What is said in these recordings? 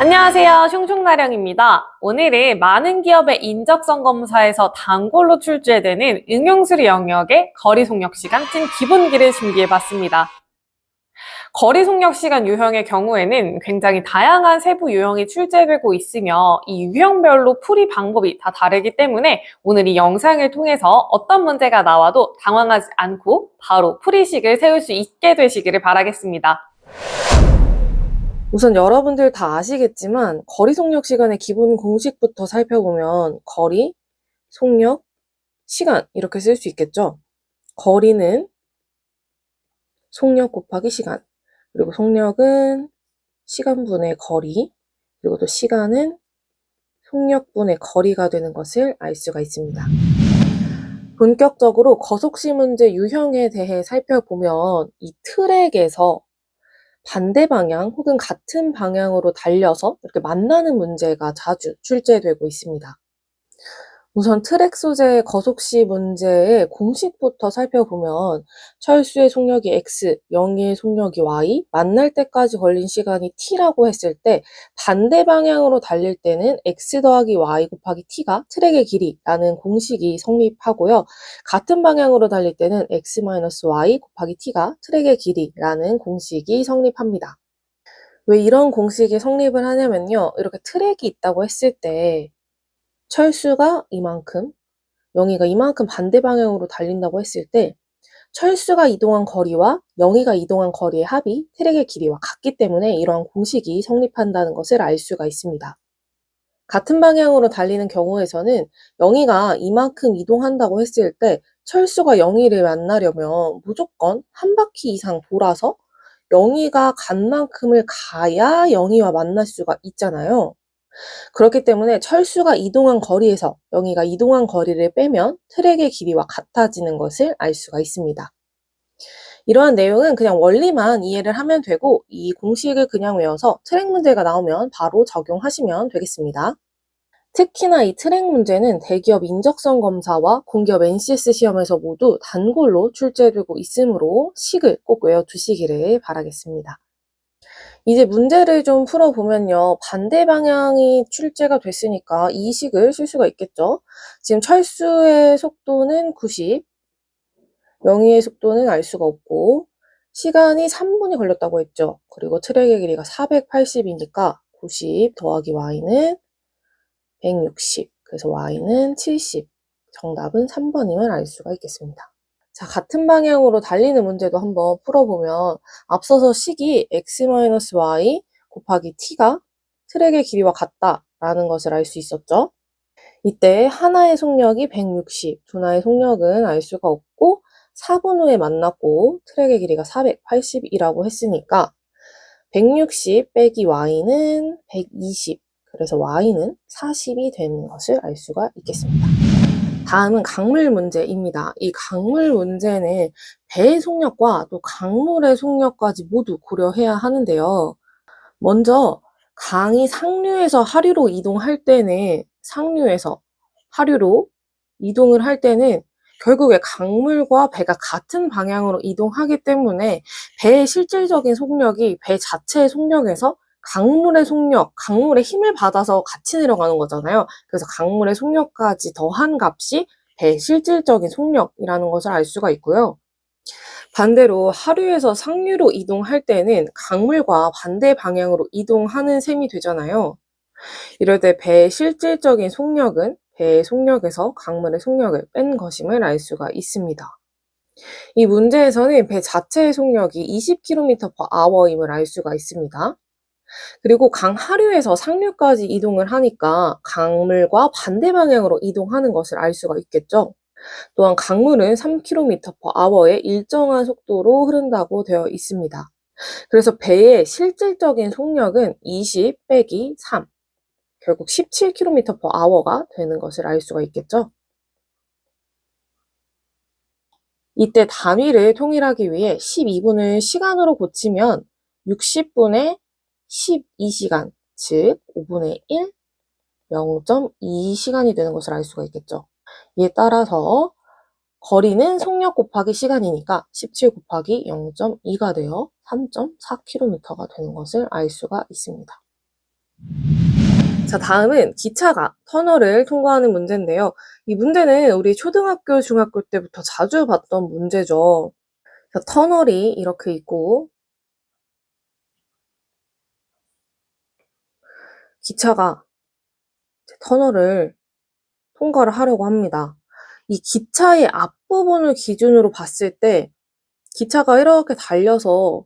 안녕하세요. 숑숑나령입니다. 오늘은 많은 기업의 인적성 검사에서 단골로 출제되는 응용수리 영역의 거리 속력 시간 찐 기본기를 준비해봤습니다. 거리 속력 시간 유형의 경우에는 굉장히 다양한 세부 유형이 출제되고 있으며 이 유형별로 풀이 방법이 다 다르기 때문에 오늘 이 영상을 통해서 어떤 문제가 나와도 당황하지 않고 바로 풀이식을 세울 수 있게 되시기를 바라겠습니다. 우선 여러분들 다 아시겠지만 거리 속력 시간의 기본 공식부터 살펴보면 거리, 속력, 시간 이렇게 쓸 수 있겠죠. 거리는 속력 곱하기 시간, 그리고 속력은 시간분의 거리, 그리고 또 시간은 속력분의 거리가 되는 것을 알 수가 있습니다. 본격적으로 거속시 문제 유형에 대해 살펴보면 이 트랙에서 반대 방향 혹은 같은 방향으로 달려서 이렇게 만나는 문제가 자주 출제되고 있습니다. 우선 트랙 소재의 거속시 문제의 공식부터 살펴보면 철수의 속력이 x, 영희의 속력이 y, 만날 때까지 걸린 시간이 t라고 했을 때 반대 방향으로 달릴 때는 x 더하기 y 곱하기 t가 트랙의 길이라는 공식이 성립하고요. 같은 방향으로 달릴 때는 x-y 곱하기 t가 트랙의 길이라는 공식이 성립합니다. 왜 이런 공식이 성립을 하냐면요. 이렇게 트랙이 있다고 했을 때 철수가 이만큼, 영희가 이만큼 반대 방향으로 달린다고 했을 때 철수가 이동한 거리와 영희가 이동한 거리의 합이 트랙의 길이와 같기 때문에 이러한 공식이 성립한다는 것을 알 수가 있습니다. 같은 방향으로 달리는 경우에서는 영희가 이만큼 이동한다고 했을 때 철수가 영희를 만나려면 무조건 한 바퀴 이상 돌아서 영희가 간 만큼을 가야 영희와 만날 수가 있잖아요. 그렇기 때문에 철수가 이동한 거리에서 영희가 이동한 거리를 빼면 트랙의 길이와 같아지는 것을 알 수가 있습니다. 이러한 내용은 그냥 원리만 이해를 하면 되고 이 공식을 그냥 외워서 트랙 문제가 나오면 바로 적용하시면 되겠습니다. 특히나 이 트랙 문제는 대기업 인적성 검사와 공기업 NCS 시험에서 모두 단골로 출제되고 있으므로 식을 꼭 외워두시기를 바라겠습니다. 이제 문제를 좀 풀어보면요. 반대 방향이 출제가 됐으니까 이 식을 쓸 수가 있겠죠. 지금 철수의 속도는 90, 영희의 속도는 알 수가 없고, 시간이 3분이 걸렸다고 했죠. 그리고 트랙의 길이가 480이니까 90 더하기 y는 160, 그래서 y는 70. 정답은 3번임을 알 수가 있겠습니다. 자, 같은 방향으로 달리는 문제도 한번 풀어보면 앞서서 식이 x-y 곱하기 t가 트랙의 길이와 같다라는 것을 알 수 있었죠. 이때 하나의 속력이 160, 두나의 속력은 알 수가 없고 4분 후에 만났고 트랙의 길이가 480이라고 했으니까 160 빼기 y는 120, 그래서 y는 40이 되는 것을 알 수가 있겠습니다. 다음은 강물 문제입니다. 이 강물 문제는 배의 속력과 또 강물의 속력까지 모두 고려해야 하는데요. 먼저 강이 상류에서 하류로 이동할 때는 상류에서 하류로 이동을 할 때는 결국에 강물과 배가 같은 방향으로 이동하기 때문에 배의 실질적인 속력이 배 자체의 속력에서 강물의 속력, 강물의 힘을 받아서 같이 내려가는 거잖아요. 그래서 강물의 속력까지 더한 값이 배의 실질적인 속력이라는 것을 알 수가 있고요. 반대로 하류에서 상류로 이동할 때는 강물과 반대 방향으로 이동하는 셈이 되잖아요. 이럴 때 배의 실질적인 속력은 배의 속력에서 강물의 속력을 뺀 것임을 알 수가 있습니다. 이 문제에서는 배 자체의 속력이 20km/h임을 알 수가 있습니다. 그리고 강 하류에서 상류까지 이동을 하니까 강물과 반대 방향으로 이동하는 것을 알 수가 있겠죠. 또한 강물은 3km/h의 일정한 속도로 흐른다고 되어 있습니다. 그래서 배의 실질적인 속력은 20 빼기 3, 결국 17km/h가 되는 것을 알 수가 있겠죠. 이때 단위를 통일하기 위해 12분을 시간으로 고치면 60분의 12시간, 즉 5분의 1, 0.2시간이 되는 것을 알 수가 있겠죠. 이에 따라서 거리는 속력 곱하기 시간이니까 17 곱하기 0.2가 되어 3.4km가 되는 것을 알 수가 있습니다. 자, 다음은 기차가 터널을 통과하는 문제인데요. 이 문제는 우리 초등학교, 중학교 때부터 자주 봤던 문제죠. 자, 터널이 이렇게 있고, 기차가 터널을 통과를 하려고 합니다. 이 기차의 앞부분을 기준으로 봤을 때, 기차가 이렇게 달려서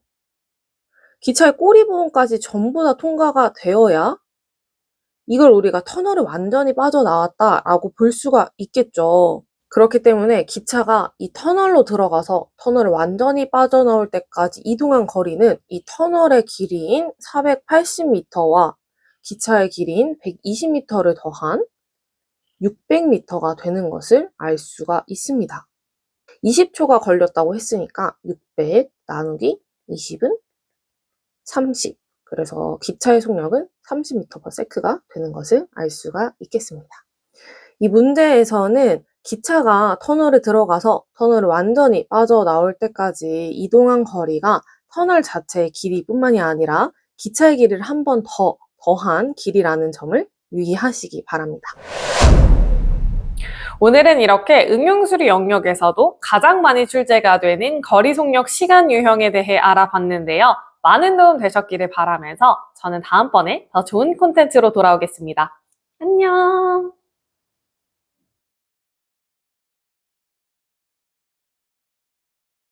기차의 꼬리 부분까지 전부 다 통과가 되어야 이걸 우리가 터널을 완전히 빠져나왔다라고 볼 수가 있겠죠. 그렇기 때문에 기차가 이 터널로 들어가서 터널을 완전히 빠져나올 때까지 이동한 거리는 이 터널의 길이인 480m와 기차의 길이인 120m를 더한 600m가 되는 것을 알 수가 있습니다. 20초가 걸렸다고 했으니까 600 나누기 20은 30. 그래서 기차의 속력은 30m/s가 되는 것을 알 수가 있겠습니다. 이 문제에서는 기차가 터널에 들어가서 터널을 완전히 빠져나올 때까지 이동한 거리가 터널 자체의 길이뿐만이 아니라 기차의 길이를 한 번 더 더한 길이라는 점을 유의하시기 바랍니다. 오늘은 이렇게 응용수리 영역에서도 가장 많이 출제가 되는 거리 속력 시간 유형에 대해 알아봤는데요. 많은 도움 되셨기를 바라면서 저는 다음번에 더 좋은 콘텐츠로 돌아오겠습니다. 안녕!